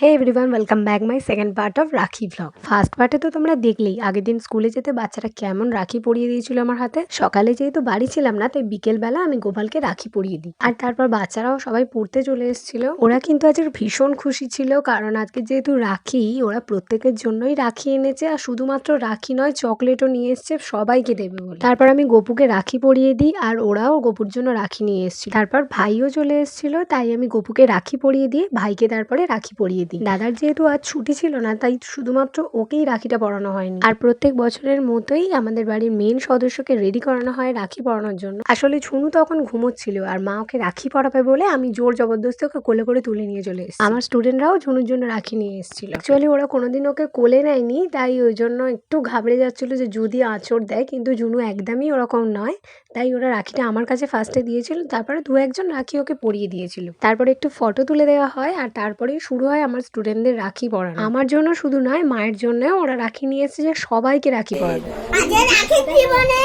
Hey everyone welcome back my second part of Rakhi blog first পার্টে তো তোমরা দেখলেই, আগের দিন স্কুলে যেতে বাচ্চারা কেমন রাখি পরিয়ে দিয়েছিল আমার হাতে? সকালে যেহেতু বাড়ি ছিলাম না, তাই বিকেলবেলা আমি গোপালকে রাখি পরিয়ে দিই। আর তারপর বাচ্চারাও সবাই পড়তে চলে এসেছিল। ওরা কিন্তু আজকে ভীষণ খুশি ছিল, কারণ আজকে যেহেতু রাখি, ওরা প্রত্যেকের জন্যই রাখি এনেছে, আর শুধুমাত্র রাখি নয়, চকলেটও নিয়ে এসছে, সবাইকে দেবে বলে। তারপর আমি গপুকে রাখি পরিয়ে দিই, আর ওরাও গপুর জন্য রাখি নিয়ে এসেছিল। তারপর ভাইও চলে এসেছিল, তাই আমি গপুকে রাখি পরিয়ে দিয়ে ভাইকে তারপরে রাখি পরিয়ে দিই। দাদার যেহেতু আজ ছুটি ছিল না, তাই শুধুমাত্র ওকেই রাখিটা পরানো হয়নি। আর প্রত্যেক বছরের মতোই আমাদের বাড়ির মেন সদস্যকে রেডি করানো হয় রাখি পরানোর জন্য। আসলে ঝুনু তখন ঘুমোচ্ছিল, আর মা ওকে রাখি পরাবে বলে আমি জোর জবরদস্তি ওকে কোলে করে তুলে নিয়ে চলে এসেছি। আমার স্টুডেন্টরাও ঝুনুর জন্য রাখি নিয়ে এসেছিল। অ্যাকচুয়ালি ওরা কোনোদিন ওকে কোলে নেয়নি, তাই ওই জন্য একটু ঘাবড়ে যাচ্ছিল যে যদি আঁচড় দেয়, কিন্তু ঝুনু একদমই ওরকম নয়। তাই ওরা রাখিটা আমার কাছে ফার্স্টে দিয়েছিল, তারপরে দু একজন রাখি ওকে পরিয়ে দিয়েছিল। তারপরে একটু ফটো তুলে দেওয়া হয়, আর তারপরেই শুরু হয় আমার স্টুডেন্টদের রাখি পরানো। আমার জন্য শুধু নয় মায়ের জন্য ওরা রাখি নিয়ে এসেছে যে সবাইকে রাখি পরাবে। আজকে রাখি জীবনে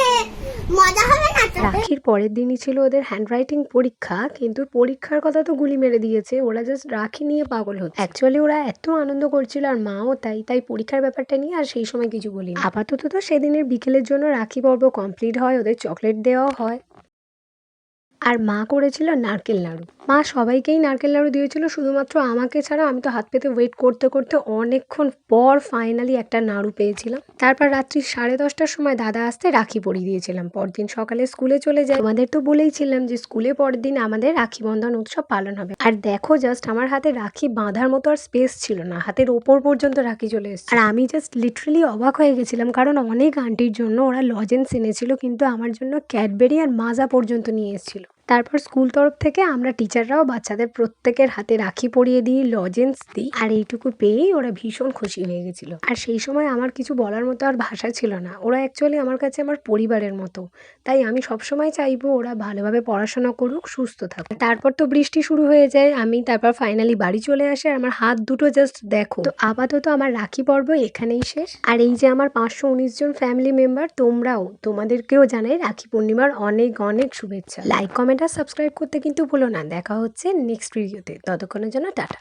মজা হবে না তো? রাখির পরের দিনই ছিল ওদের হ্যান্ডরাইটিং পরীক্ষা কিন্তু পরীক্ষার কথা তো গুলি মেরে দিয়েছে ওরা জাস্ট রাখি নিয়ে পাগল হচ্ছে। অ্যাকচুয়ালি ওরা এত আনন্দ করছিল আর মাও তাই তাই পরীক্ষার ব্যাপারটা নিয়ে আর সেই সময় কিছু বলিনি। আপাতত তো সেদিনের বিকেলের জন্য রাখি পর্ব কমপ্লিট হয় ওদের চকলেট দেওয়া হয়। আর মা করেছিল নারকেল নাড়ু মা সবাইকেই নারকেল নাড়ু দিয়েছিল, শুধুমাত্র আমাকে ছাড়া। আমি তো হাত পেতে ওয়েট করতে করতে অনেকক্ষণ পর ফাইনালি একটা নাড়ু পেয়েছিলাম। তারপর রাত্রি সাড়ে দশটার সময় দাদা আসতে রাখি পরিয়ে দিয়েছিলাম। পরদিন সকালে স্কুলে চলে যায় আমাদের তো বলেইছিলাম যে স্কুলে পরের দিন আমাদের রাখি বন্ধন উৎসব পালন হবে। আর দেখো জাস্ট আমার হাতে রাখি বাঁধার মতো আর স্পেস ছিল না। হাতের ওপর পর্যন্ত রাখি চলে এসেছে। আর আমি জাস্ট লিটারালি অবাক হয়ে গেছিলাম, কারণ অনেক আন্টির জন্য ওরা লজেন্স এনেছিল, কিন্তু আমার জন্য ক্যাডবেরি আর মাজা পর্যন্ত নিয়ে এসেছিল। তারপর স্কুল তরফ থেকে আমরা টিচাররাও বাচ্চাদের প্রত্যেকের হাতে রাখি পরিয়ে দিই লজেন্স দিই। আর এইটুকু পেয়েই ওরা ভীষণ খুশি হয়ে গেছিল। আর সেই সময় আমার কিছু বলার মতো আর ভাষা ছিল না। ওরা অ্যাকচুয়ালি আমার কাছে আমার পরিবারের মতো। তাই আমি সবসময় চাইব ওরা ভালোভাবে পড়াশোনা করুক, সুস্থ থাকুক। তারপর তো বৃষ্টি শুরু হয়ে যায়, আমি তারপর ফাইনালি বাড়ি চলে আসে আর আমার হাত দুটো জাস্ট দেখো। তো আপাতত আমার রাখি পর্ব এখানেই শেষ। আর এই যে আমার পাঁচশো উনিশ জন ফ্যামিলি মেম্বার তোমরাও তোমাদেরকেও জানাই রাখি পূর্ণিমার অনেক অনেক শুভেচ্ছা। লাইক কমেন্ট আর সাবস্ক্রাইব করতে কিন্তু ভুলো না। দেখা হচ্ছে নেক্সট ভিডিওতে ততক্ষণের জন্য টাটা।